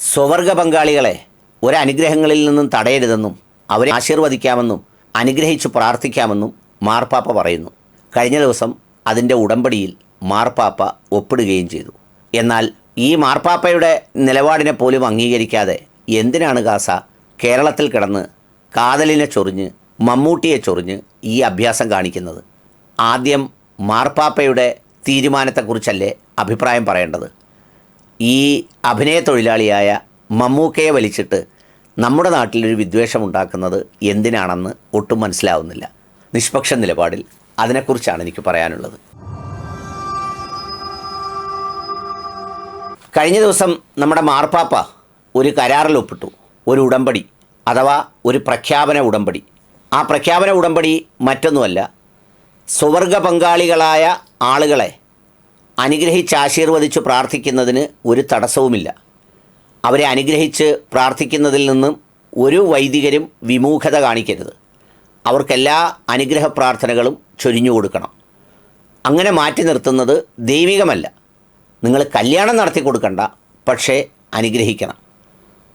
സ്വവർഗ പങ്കാളികളെ ഒരനുഗ്രഹങ്ങളിൽ നിന്നും തടയരുതെന്നും അവരെ ആശീർവദിക്കാമെന്നും അനുഗ്രഹിച്ചു പ്രാർത്ഥിക്കാമെന്നും മാർപ്പാപ്പ പറയുന്നു. കഴിഞ്ഞ ദിവസം അതിന്റെ ഉടമ്പടിയിൽ മാർപ്പാപ്പ ഒപ്പിടുകയും ചെയ്തു. എന്നാൽ ഈ മാർപ്പാപ്പയുടെ നിലപാടിനെ പോലും അംഗീകരിക്കാതെ എന്തിനാണ് കാസ കേരളത്തിൽ കിടന്ന് കാതലിനെ ചൊറിഞ്ഞ് മമ്മൂട്ടിയെ ചൊറിഞ്ഞ് ഈ അഭ്യാസം കാണിക്കുന്നത്? ആദ്യം മാർപ്പാപ്പയുടെ തീരുമാനത്തെക്കുറിച്ചല്ലേ അഭിപ്രായം പറയേണ്ടത്? ഈ അഭിനയ തൊഴിലാളിയായ മമ്മൂക്കയെ വലിച്ചിട്ട് നമ്മുടെ നാട്ടിലൊരു വിദ്വേഷം ഉണ്ടാക്കുന്നത് എന്തിനാണെന്ന് ഒട്ടും മനസ്സിലാവുന്നില്ല. നിഷ്പക്ഷ നിലപാടിൽ അതിനെക്കുറിച്ചാണ് എനിക്ക് പറയാനുള്ളത്. കഴിഞ്ഞ ദിവസം നമ്മുടെ മാർപ്പാപ്പ ഒരു കരാറിൽ ഒപ്പിട്ടു. ഒരു ഉടമ്പടി അഥവാ ഒരു പ്രഖ്യാപന ഉടമ്പടി. ആ പ്രഖ്യാപന ഉടമ്പടി മറ്റൊന്നുമല്ല സ്വവർഗ പങ്കാളികളായ ആളുകളെ അനുഗ്രഹിച്ച് ആശീർവദിച്ച് പ്രാർത്ഥിക്കുന്നതിന് ഒരു തടസ്സവുമില്ല. അവരെ അനുഗ്രഹിച്ച് പ്രാർത്ഥിക്കുന്നതിൽ നിന്നും ഒരു വൈദികരും വിമുഖത കാണിക്കരുത്. അവർക്കെല്ലാ അനുഗ്രഹ പ്രാർത്ഥനകളും ചൊരിഞ്ഞു കൊടുക്കണം. അങ്ങനെ മാറ്റി നിർത്തുന്നത് ദൈവികമല്ല. നിങ്ങൾ കല്യാണം നടത്തി കൊടുക്കണ്ട പക്ഷേ അനുഗ്രഹിക്കണം.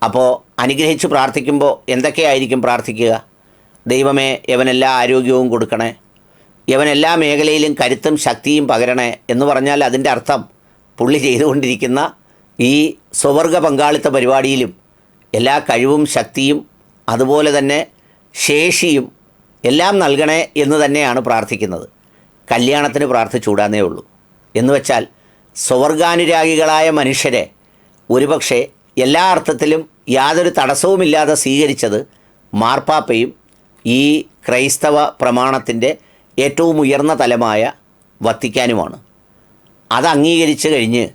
അപ്പോൾ അനുഗ്രഹിച്ച് പ്രാർത്ഥിക്കുമ്പോൾ എന്തൊക്കെയായിരിക്കും പ്രാർത്ഥിക്കുക? ദൈവമേ യവനെല്ലാ ആരോഗ്യവും കൊടുക്കണേ? യവൻ എല്ലാ മേഖലയിലും കരുത്തും ശക്തിയും പകരണേ എന്ന് പറഞ്ഞാൽ അതിന്റെ അർത്ഥം പുള്ളി ചെയ്തുകൊണ്ടിരിക്കുന്ന ഈ സ്വവർഗ പങ്കാളിത്ത പരിപാടിയിലും എല്ലാ കഴിവും ശക്തിയും അതുപോലെ തന്നെ ശേഷിയും എല്ലാം നൽകണേ എന്ന് തന്നെയാണ് പ്രാർത്ഥിക്കുന്നത്. കല്യാണത്തിന് പ്രാർത്ഥിച്ചുകൂടാന്നേ ഉള്ളൂ. എന്ന് വെച്ചാൽ സ്വവർഗാനുരാഗികളായ മനുഷ്യരെ ഒരുപക്ഷെ എല്ലാ അർത്ഥത്തിലും യാതൊരു തടസ്സവുമില്ലാതെ സ്വീകരിച്ചത് മാർപ്പാപ്പയും ഈ ക്രൈസ്തവ പ്രമാണത്തിന്റെ ഏറ്റവും ഉയർന്ന തലമായ വത്തിക്കാനുമാണ്. അത് അംഗീകരിച്ച് കഴിഞ്ഞ്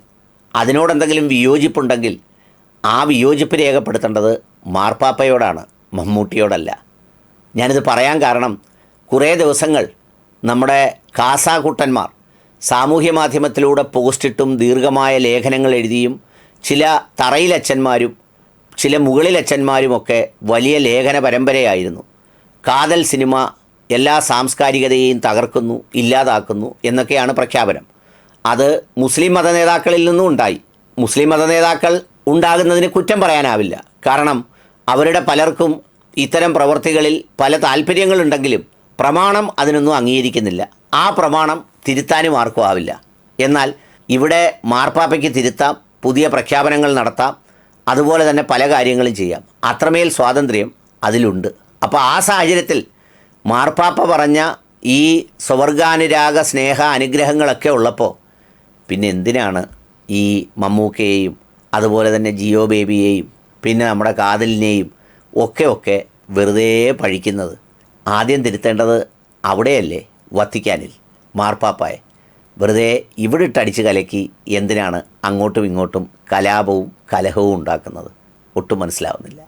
അതിനോടെന്തെങ്കിലും വിയോജിപ്പുണ്ടെങ്കിൽ ആ വിയോജിപ്പ് രേഖപ്പെടുത്തേണ്ടത് മാർപ്പാപ്പയോടാണ് മമ്മൂട്ടിയോടല്ല. ഞാനിത് പറയാൻ കാരണം കുറേ ദിവസങ്ങൾ നമ്മുടെ കാസാകുട്ടന്മാർ സാമൂഹ്യ മാധ്യമത്തിലൂടെ പോസ്റ്റിട്ടും ദീർഘമായ ലേഖനങ്ങൾ എഴുതിയും ചില തറയിലച്ചന്മാരും ചില മുകളിലച്ചന്മാരുമൊക്കെ വലിയ ലേഖന പരമ്പരയായിരുന്നു. കാതൽ സിനിമ എല്ലാ സാംസ്കാരികതയെയും തകർക്കുന്നു ഇല്ലാതാക്കുന്നു എന്നൊക്കെയാണ് പ്രഖ്യാപനം. അത് മുസ്ലിം മത നേതാക്കളിൽ നിന്നും ഉണ്ടായി. മുസ്ലിം മത നേതാക്കൾ ഉണ്ടാകുന്നതിന് കുറ്റം പറയാനാവില്ല. കാരണം അവരുടെ പലർക്കും ഇത്തരം പ്രവൃത്തികളിൽ പല താല്പര്യങ്ങളുണ്ടെങ്കിലും പ്രമാണം അതിനൊന്നും അംഗീകരിക്കുന്നില്ല. ആ പ്രമാണം തിരുത്താനും ആർക്കും ആവില്ല. എന്നാൽ ഇവിടെ മാർപ്പാപ്പയ്ക്ക് തിരുത്താം പുതിയ പ്രഖ്യാപനങ്ങൾ നടത്താം അതുപോലെ തന്നെ പല കാര്യങ്ങളും ചെയ്യാം. അത്രമേൽ സ്വാതന്ത്ര്യം അതിലുണ്ട്. അപ്പോൾ ആ സാഹചര്യത്തിൽ മാർപ്പാപ്പ പറഞ്ഞ ഈ സ്വവർഗാനുരാഗ സ്നേഹ അനുഗ്രഹങ്ങളൊക്കെ ഉള്ളപ്പോൾ പിന്നെ എന്തിനാണ് ഈ മമ്മൂക്കയെയും അതുപോലെ തന്നെ ജിയോ ബേബിയെയും പിന്നെ നമ്മുടെ കാതലിനെയും ഒക്കെ ഒക്കെ വെറുതെ പഴിക്കുന്നത്? ആദ്യം തിരുത്തേണ്ടത് അവിടെയല്ലേ വത്തിക്കാനിൽ മാർപ്പാപ്പായെ. വെറുതെ ഇവിടെ ഇട്ടടിച്ച് കലക്കി എന്തിനാണ് അങ്ങോട്ടും ഇങ്ങോട്ടും കലാപവും കലഹവും ഉണ്ടാക്കുന്നത്? ഒട്ടും മനസ്സിലാവുന്നില്ല.